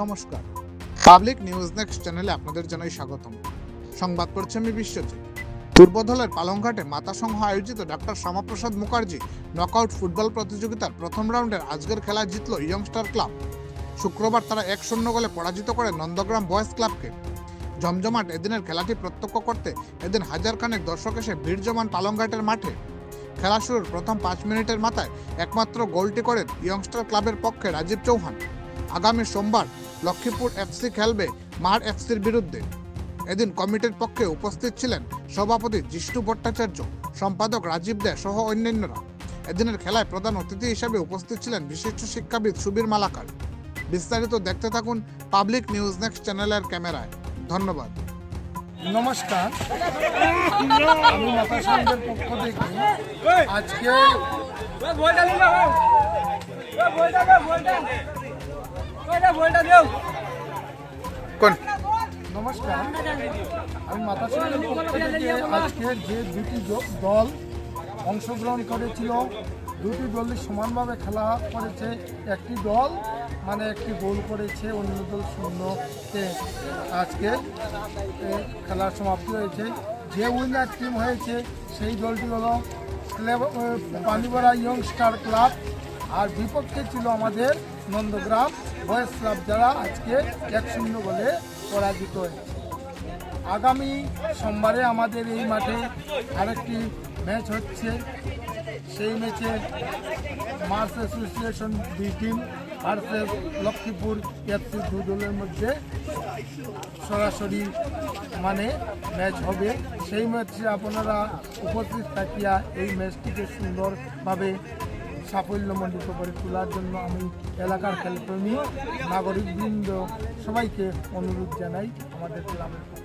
নমস্কার। Public news next চ্যানেলে আপনাদের জানাই স্বাগতম। সংবাদ পড়ছে আমি বিশ্বজিৎ। পূর্বধলের পালংঘাটে মাতা সংঘ আয়োজিত doctor Shyamaprasad Mukherjee knockout football প্রতিযোগিতার প্রথম রাউন্ডের আজকের খেলা জিতল ইয়ংস্টার ক্লাব। শুক্রবার তারা এক শূন্য গোলে পরাজিত করে নন্দগ্রাম বয়েজ ক্লাবকে। জমজমাট এদিনের খেলাটি প্রত্যক্ষ করতে এদিন হাজার খানেক দর্শক এসে ভিড় জমান পালংঘাটের মাঠে। খেলা শুরুর প্রথম পাঁচ মিনিটের মাথায় একমাত্র গোলটি করেন ইয়ংস্টার ক্লাবের পক্ষে রাজীব চৌহান। আগামী সোমবার লক্ষ্মীপুর এফসি খেলবে মার এফসির বিরুদ্ধে। এদিন কমিটির পক্ষে উপস্থিত ছিলেন সভাপতি জিষ্ণু ভট্টাচার্য, সম্পাদক রাজীব দে সহ অন্যান্যরা। এদিনের খেলায় প্রধান অতিথি হিসেবে উপস্থিত ছিলেন বিশিষ্ট শিক্ষাবিদ সুবীর মালাকার। বিস্তারিত দেখতে থাকুন পাবলিক নিউজ নেক্সট চ্যানেলের ক্যামেরায়। ধন্যবাদ। নমস্কার। আমি পক্ষ থেকে আজকে কোন? নমস্কার। আমি মাতা সংঘের পক্ষ থেকে আজকে যে দুটি দল অংশগ্রহণ করেছিল দুটি দলই সমানভাবে খেলা করেছে। একটি দল মানে একটি গোল করেছে অন্য দল শূন্যতে আজকে খেলার সমাপ্তি হয়েছে। যে উইনার টিম হয়েছে সেই দলটি হলো পানিপাড়া ইয়ং স্টার ক্লাব আর বিপক্ষে ছিল আমাদের নন্দগ্রাম বয়েজ ক্লাব যারা আজকে এক শূন্য বলে পরাজিত হয়েছে। আগামী সোমবারে আমাদের এই মাঠে আরেকটি ম্যাচ হচ্ছে। সেই ম্যাচে মার্স অ্যাসোসিয়েশন দুই টিম ভার্সেস লক্ষ্মীপুর এফসি দু দলের মধ্যে সরাসরি মানে ম্যাচ হবে। সেই ম্যাচে আপনারা উপস্থিত থাকিয়া এই ম্যাচটিকে সুন্দরভাবে সাফল্যমণ্ডিত করে তোলার জন্য আমি এলাকার খেলপ্রেমী নাগরিকবৃন্দ সবাইকে অনুরোধ জানাই আমাদের গ্রামের